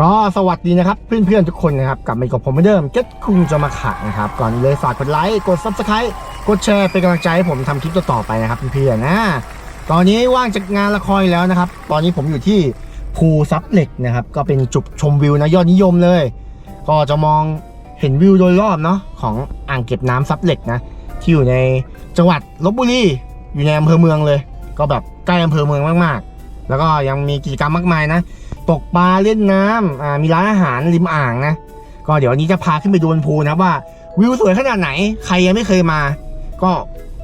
ก็สวัสดีนะครับเพื่อนๆทุกคนนะครับกลับมากับผมเหมือนเดิมเก็ตคุงจะมาขังนะครับก่อนเลยฝากกดไลค์กด subscribe กดแชร์เป็นกำลังใจให้ผมทำคลิปต่อๆไปนะครับเพื่อนๆนะตอนนี้ว่างจากงานละครแล้วนะครับ ตอนนี้ผมอยู่ที่ภูซับเหล็กนะครับ ก็เป็นจุดชมวิวนะยอดนิยมเลย ก็จะมองเห็นวิวโดยรอบเนาะของอ่างเก็บน้ำซับเหล็กนะที่อยู่ในจังหวัดลบบุรีอยู่ในอำเภอเมืองเลย ก็แบบใกล้อำเภอเมืองมากๆ แล้วก็ยังมีกิจกรรมมากมายนะ ตกปลาเล่นน้ำอ่ามีร้านอาหารริมอ่างนะก็เดี๋ยววันนี้จะพาขึ้นไปดูบนภูนะครับว่าวิวสวยขนาดไหนใครยังไม่เคยมา ก็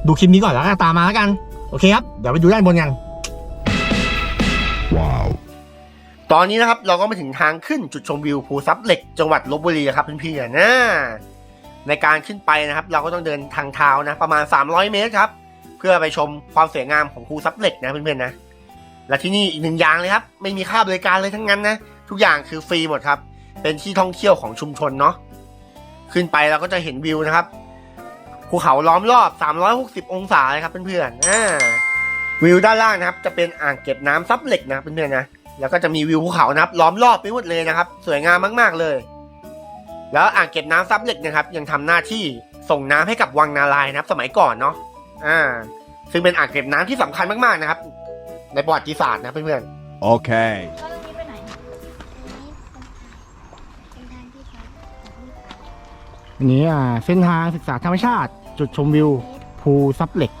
ดูคลิปนี้ก่อนแล้วก็ตามมาแล้วกัน โอเคครับ เดี๋ยวไปดูด้านบนกัน Wow. ตอนนี้นะครับเราก็มาถึงทางขึ้นจุดชมวิวภูซับเหล็กจังหวัดลบบุรีครับเพื่อนๆนะในการขึ้นไปนะครับ เราก็ต้องเดินทางเท้านะ ประมาณ 300 เมตรครับ เพื่อไปชมความสวยงามของภูซับเหล็กนะเพื่อนๆนะ และที่นี่อีกหนึ่งอย่างเลยครับ ไม่มีค่าบริการเลยทั้งนั้นนะ ทุกอย่างคือฟรีหมดครับ เป็นที่ท่องเที่ยวของชุมชนเนาะขึ้นไปเราก็จะเห็นวิวนะครับภูเขาล้อมรอบ 360 องศาเลยครับเพื่อนๆอ่าวิวด้านล่างนะครับ จะเป็นอ่างเก็บน้ำซับเหล็กนะเพื่อนๆนะแล้วก็จะมีวิวภูเขานะครับ ล้อมรอบไปหมดเลยนะครับ สวยงามมากๆเลย แล้วอ่างเก็บน้ำซับเหล็กนะครับ ยังทำหน้าที่ส่งน้ำให้กับวังนาลายนะครับ สมัยก่อนเนาะอ่าซึ่งเป็นอ่างเก็บน้ำที่สำคัญมากๆนะครับ ในประวัติศาสตร์นะเพื่อน Okay. แล้วตรงนี้ไปไหนๆอันนี้อ่าเส้นทางศึกษาธรรมชาติ จุดชมวิวภูซับเหล็ก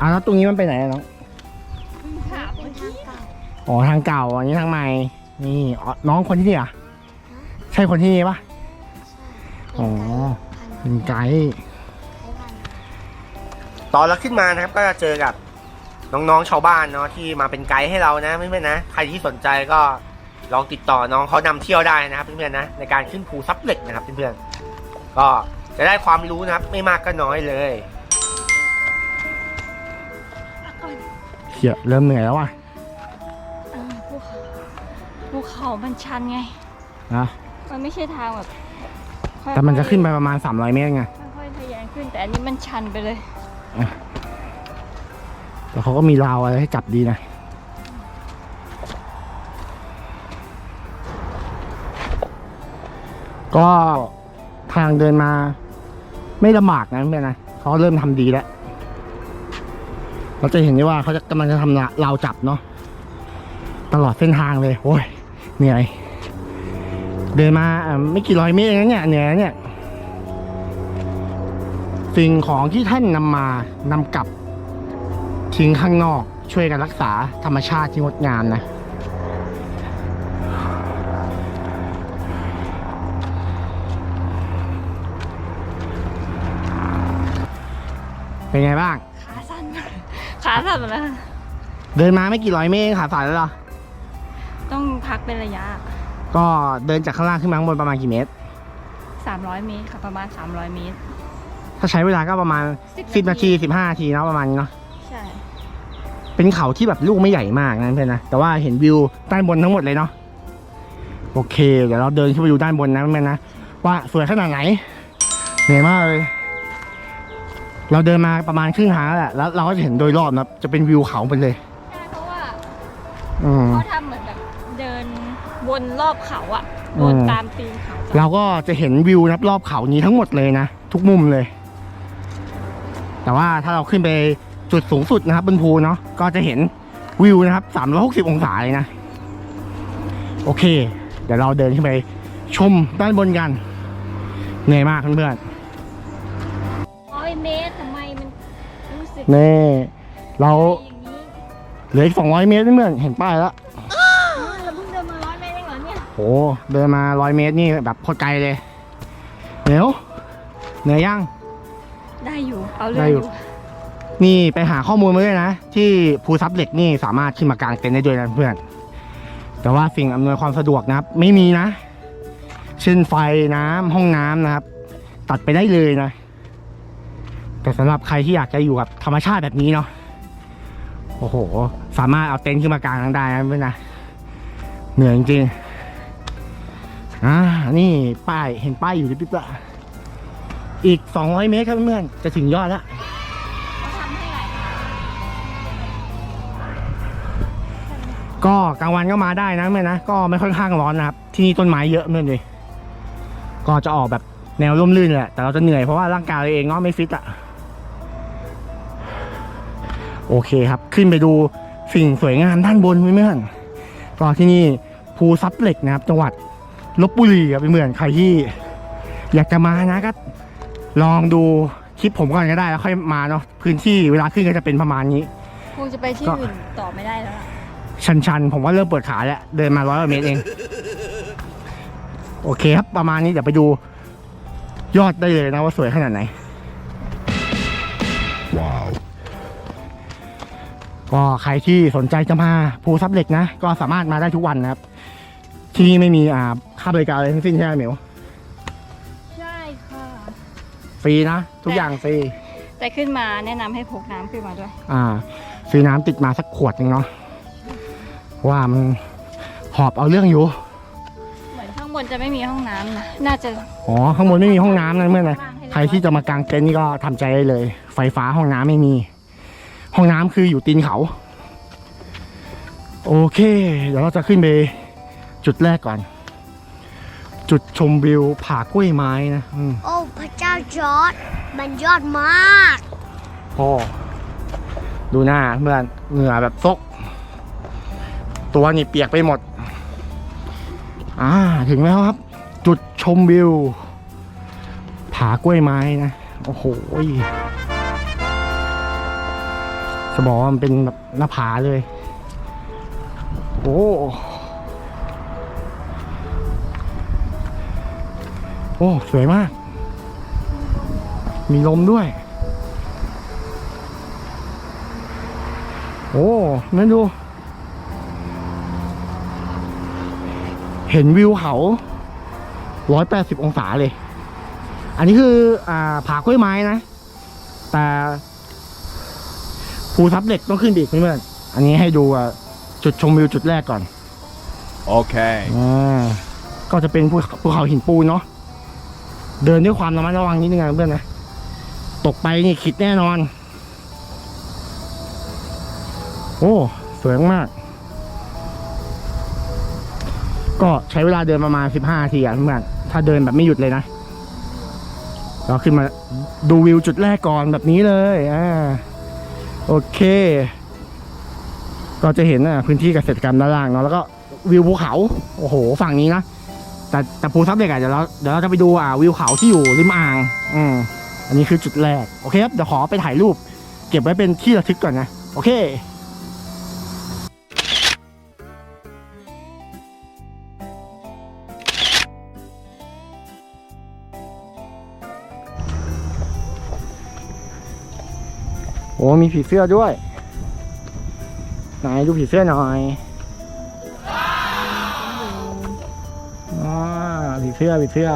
อ่าแล้วตรงนี้มันไปไหนอะน้องถามเมื่อกี้อ๋อทางเก่าอันนี้ทางใหม่นี่อ๋อน้องคนที่นี่เหรอะใช่คนที่นี่ปะอ๋อเป็นไกด์ตอนเราขึ้นมานะครับ ก็จะเจอกับ น้องๆชาวบ้านเนาะที่มาเป็นไกด์ให้เรานะเพื่อนๆนะใครที่สนใจก็ลองติดต่อน้องเขานำเที่ยวได้นะครับเพื่อนๆนะในการขึ้นภูซับเหล็กนะครับเพื่อนๆก็จะได้ความรู้นะครับ ไม่มากก็น้อยเลยเฮียเริ่มเหนื่อยแล้วว่ะเออภูเขาภูเขามันชันไงนะมันไม่ใช่ทางแบบค่อยๆแต่มันจะขึ้นไปประมาณ 300 เมตรไงค่อยๆทะแยงขึ้นแต่อันนี้มันชันไปเลย แต่เขาก็มีราวอะไรให้จับดีนะก็ทางเดินมาไม่ลำบากนะเพื่อนนะเขาเริ่มทำดีแล้ว เราจะเห็นได้ว่าเขาจะกำลังจะทำราวจับเนาะตลอดเส้นทางเลยโอ้ยเหนื่อย เดินมาไม่กี่ร้อยเมตรเองนะเนี่ยเหนื่อยเนี่ย สิ่งของที่ท่านนำมานำกลับ ทิ้งข้างนอกช่วยกันรักษาธรรมชาติที่งดงามนะ เป็นไงบ้าง ขาสั่นขาสั่นหมดแล้วเดินมาไม่กี่ร้อยเมตรขาสายแล้วเหรอ ต้องพักเป็นระยะ ก็เดินจากข้างล่างขึ้นมาข้างบนประมาณกี่เมตร 300 เมตรค่ะประมาณ 300 เมตร ถ้าใช้เวลาก็ประมาณ 10 10นาที 15 นาทีเนาะประมาณนี้เนาะใช่ เป็นเขาที่แบบลูกไม่ใหญ่มากนะเพื่อนนะแต่ว่าเห็นวิวด้านบนทั้งหมดเลยเนาะโอเค เดี๋ยวเราเดินขึ้นไปดูด้านบนนะเพื่อนนะว่าสวยขนาดไหนเหนื่อยมากเลยเราเดินมาประมาณครึ่งทางแล้วแหละแล้วเราก็จะเห็นโดยรอบนะจะเป็นวิวเขาไปเลยใช่เพราะว่าอืม เขาทำเหมือนแบบเดินวนรอบเขาอะอืม วนตามตีนเขา เราก็จะเห็นวิวนะครับรอบเขานี้ทั้งหมดเลยนะ ทุกมุมเลย แต่ว่าถ้าเราขึ้นไป จุดสูงสุดนะครับบนภูเนาะก็จะเห็นวิวนะครับ 360 องศาเลยนะ โอเค เดี๋ยวเราเดินขึ้นไปชมด้านบนกันเหนื่อยมากเพื่อนร้อยเมตรทำไมมันรู้สึกๆนี่ เราอย่างนี้เหลืออีก 200 เมตรเพื่อนๆเห็นป้ายแล้วอ๋อเราเพิ่งเดินมาร้อยเมตรเองเหรอเนี่ยโหเดินมา 100 เมตรนี่แบบโคตรไกลเลยเดี๋ยวเหนื่อยยัง ได้อยู่เอาได้เรื่ออยู่ยู่ นี่ไปหาข้อมูลมาด้วยนะ ที่ภูซับเหล็กนี่สามารถขึ้นมากางเต็นท์ได้ด้วยนะเพื่อน แต่ว่าสิ่งอำนวยความสะดวกนะครับ ไม่มีนะ เช่นไฟน้ำห้องน้ำนะครับ ตัดไปได้เลยนะ แต่สำหรับใครที่อยากจะอยู่กับธรรมชาติแบบนี้เนาะโอ้โห สามารถเอาเต็นท์ขึ้นมากางได้นะเพื่อนนะเหนื่อยจริงอ่านี่ป้ายเห็นป้ายอยู่ริบๆละอีก 200 เมตรครับเพื่อนจะถึงยอดแล้ว ก็กลางวันก็มาได้นะเพื่อนนะก็ไม่ค่อนข้างร้อนนะครับ ที่นี่ต้นไม้เยอะเพื่อนเลยก็จะออกแบบแนวร่มรื่นแหละแต่เราจะเหนื่อยเพราะว่าร่างกายเราเองเนาะไม่ฟิตอะโอเคครับ ขึ้นไปดูสิ่งสวยงามด้านบนเพื่อนๆก็ที่นี่ภูซับเหล็กนะครับ จังหวัดลบบุรีครับเพื่อนๆใครที่ อยากจะมานะก็ลองดูคลิปผมก่อนก็ได้แล้วค่อยมาเนาะพื้นที่เวลาขึ้นก็จะเป็นประมาณนี้ คงจะไปที่ก็อื่นต่อไม่ได้แล้วล่ะ ชันๆ ผมว่าเริ่มเปิดขาแล้ว เดินมาร้อยเมตรเอง โอเคครับ ประมาณนี้เดี๋ยวไปดูยอดได้เลยนะว่าสวยขนาดไหน Wow. ก็ใครที่สนใจจะมาภูซับเหล็กนะ ก็สามารถมาได้ทุกวันนะครับ ที่นี่ไม่มีอ่าค่าบริการอะไรทั้งสิ้นใช่ไหมเหมียวใช่ค่ะ ฟรีนะ ทุกอย่างฟรี แต่ขึ้นมาแนะนำให้พกน้ำขึ้นมาด้วย อ่า ซื้อน้ำติดมาสักขวดหนึ่งเนาะเพราะ ว่ามันหอบเอาเรื่องอยู่ เหมือนข้างบนจะไม่มีห้องน้ำนะ น่าจะอ๋อข้างบนไม่มีห้องน้ำนะเมื่อนะข้างล่างห้เรียบใครที่จะมากางเต็นท์นี่ก็ทำใจได้เลย ไฟฟ้าห้องน้ำไม่มี ห้องน้ำคืออยู่ตีนเขา โอเค เดี๋ยวเราจะขึ้นไปจุดแรกก่อน จุดชมวิวผากล้วยไม้นะอืม โอ้ พระเจ้าจอร์ดมันยอดมาก พ่อดูหน้าเพื่อนเหงื่อแบบซก ตัวนี่เปียกไปหมด อ่าถึงแล้วครับ จุดชมวิว ผากล้วยไม้นะ โอ้โหจะบอกว่ามันเป็นแบบหน้าผาเลย โอ้โอ้ สวยมาก มีลมด้วย โอ้นั่นดู เห็นวิวเขาร้อยแปดสิบองศาเลย อันนี้คืออ่าผากล้วยไม้นะ แต่ภูทับเหล็กต้องขึ้นไปอีกเพื่อนๆอันนี้ให้ดูอะจุดชมวิวจุดแรกก่อน Okay. อ่าก็จะเป็นภูภูเขาหินปูนเนาะ เดินด้วยความระมัดระวังนิดนึงนะเพื่อนนะ ตกไปนี่คิดแน่นอน โอ้ สวยมาก ก็ใช้เวลาเดินประมาณ 15นาทีอะเพื่อนถ้าเดินแบบไม่หยุดเลยนะ เราขึ้นมาดูวิวจุดแรกก่อนแบบนี้เลยอ่าโอเค ก็จะเห็นอะพื้นที่เกษตรกรรมด้านล่างเนาะแล้วก็วิวภูเขา โอ้โห ฝั่งนี้นะ แต่แต่ภูทับเด็กอะเดี๋ยวเราเดี๋ยวเราจะไปดูอ่าวิวเขาที่อยู่ริมอ่าง อืมอันนี้คือจุดแรก โอเคครับ เดี๋ยวขอไปถ่ายรูป เก็บไว้เป็นที่ระทึกก่อนนะ โอเค โอ้มีผีเสื้อด้วย ไหนดูผีเสื้อหน่อยอ่าผีเสื้อผีเสื้อ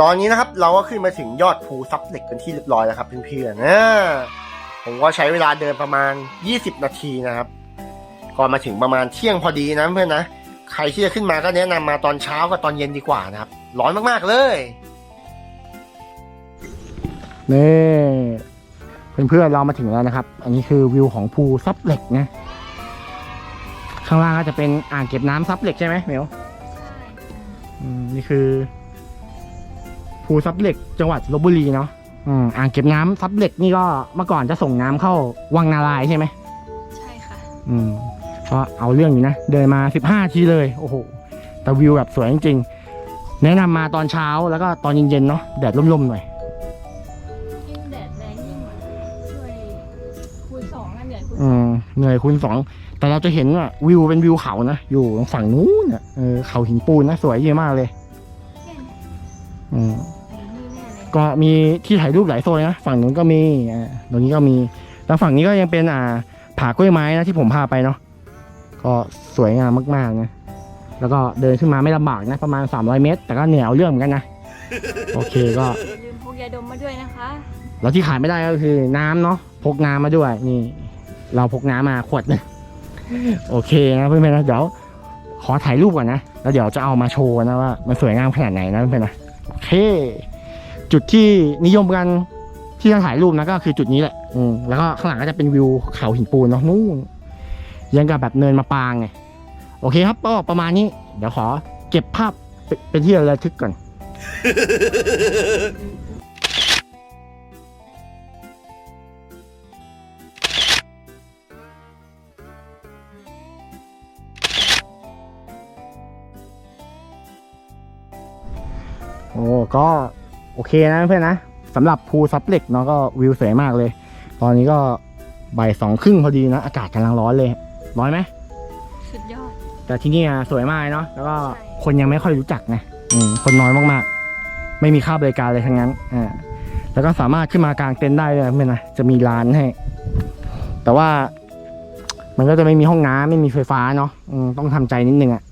ตอนนี้นะครับเราก็ขึ้นมาถึงยอดภูซับเหล็กเป็นที่เรียบร้อยแล้วครับเพื่อนๆนะผมก็ใช้เวลาเดินประมาณ 20 นาทีนะครับ ก่อนมาถึงประมาณเที่ยงพอดีนะเพื่อนนะ ใครที่จะขึ้นมาก็แนะนำมาตอนเช้ากับตอนเย็นดีกว่านะครับ ร้อนมากๆเลย นี่เพื่อนๆเรามาถึงแล้วนะครับ อันนี้คือวิวของภูซับเหล็กนะ ข้างล่างก็จะเป็นอ่างเก็บน้ำซับเหล็กใช่ไหมเหมียวใช่อืมนี่คือภูซับเหล็ก จังหวัดลบบุรีเนาะอืมอ่างเก็บน้ำซับเหล็กนี่ก็เมื่อก่อนจะส่งน้ำเข้าวังนารายณ์ใช่ไหมใช่ค่ะ อืมก็เอาเรื่องอยู่นะ เดินมาสิบห้าทีเลย โอ้โห แต่วิวแบบสวยจริงๆ แนะนำมาตอนเช้าแล้วก็ตอนเย็นๆเนาะแดดร่มๆหน่อย เหนื่อยคูณสองแต่เราจะเห็นว่าวิวเป็นวิวเขานะอยู่ตรงฝั่งนู้นน่ะเออเขาหินปูนนะสวยเยอะมากเลยอืมไอ้นี่แน่เลยก็มีที่ถ่ายรูปหลายโซนนะฝั่งนู้นก็มีอ่าตรงนี้ก็มี แล้วฝั่งนี้ก็ยังเป็นอ่าผากล้วยไม้นะที่ผมพาไปเนาะก็สวยงามมากๆนะแล้วก็เดินขึ้นมาไม่ลำบากนะประมาณ 300 เมตร แต่ก็เหนียวเรื่องเหมือนกันนะโอเคก็อย่าลืมพกยาดมมาด้วยนะคะ แล้วที่ขาดไม่ได้ก็คือน้ำเนาะพกน้ำมาด้วยนี่ เราพกน้ำมาขวดนึงโอเคนะเพื่อนๆนะเดี๋ยวขอถ่ายรูปก่อนนะ แล้วเดี๋ยวจะเอามาโชว์นะว่ามันสวยงามขนาดไหนนะเพื่อนๆนะโอเค จุดที่นิยมกันที่จะถ่ายรูปนะก็คือจุดนี้แหละอืมแล้วก็ข้างหลังก็จะเป็นวิวเขาหินปูนเนาะนู่นยังกับแบบเนินมาปางไงโอเคครับก็ประมาณนี้ เดี๋ยวขอเก็บภาพเป็นเป็นที่ระลึกก่อน โอ้ก็โอเคนะเพื่อนนะสำหรับภูซับเหล็กเนาะก็วิวสวยมากเลย ตอนนี้ก็บ่ายสองครึ่งพอดีนะ อากาศกำลังร้อนเลย ร้อนไหมสุดยอด แต่ที่นี่อะสวยมากเนาะแล้วก็ใช่คนยังไม่ค่อยรู้จักนะอืมคนน้อยมากๆ ไม่มีค่าบริการเลยทั้งนั้นอ่าแล้วก็สามารถขึ้นมากางเต็นท์ได้เลยนะเพื่อนนะจะมีร้านให้ แต่ว่ามันก็จะไม่มีห้องน้ำไม่มีไฟฟ้าเนาะอืมต้องทำใจนิดนึงอะ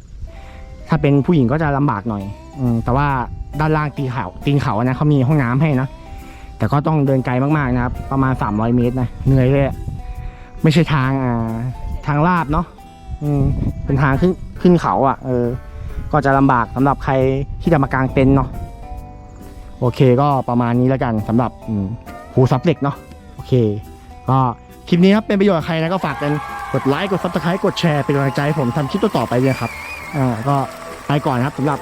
ถ้าเป็นผู้หญิงก็จะลำบากหน่อย อืมแต่ว่า ด้านล่างตีนเขาตีนเขาอะนะเขามีห้องน้ำให้นะแต่ก็ต้องเดินไกลมากๆนะครับ ประมาณ 300 เมตรนะเหนื่อยเลยไม่ใช่ทางอ่าทางลาบเนาะอืมเป็นทางขึ้นขึ้นเขาอะ่ะเออ ก็จะลำบากสำหรับใครที่จะมากางเต็นท์เนาะโอเคก็ประมาณนี้แล้วกันสำหรับอืมภูซับเหล็กเนาะโอเค ก็คลิปนี้ครับเป็นประโยชน์กับใครนะก็ฝากกันกดไลค์กดซับสไครต์กดแชร์เป็นกำลังใจให้ผมทำคลิปต่อๆไปเลยครับอ่าก็ไปก่อนนะครับสำหรับ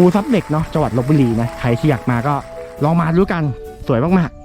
ภูซับเหล็กเนาะจังหวัดลบบุรีนะใครที่อยากมาก็ลองมาดูกันสวยมากๆ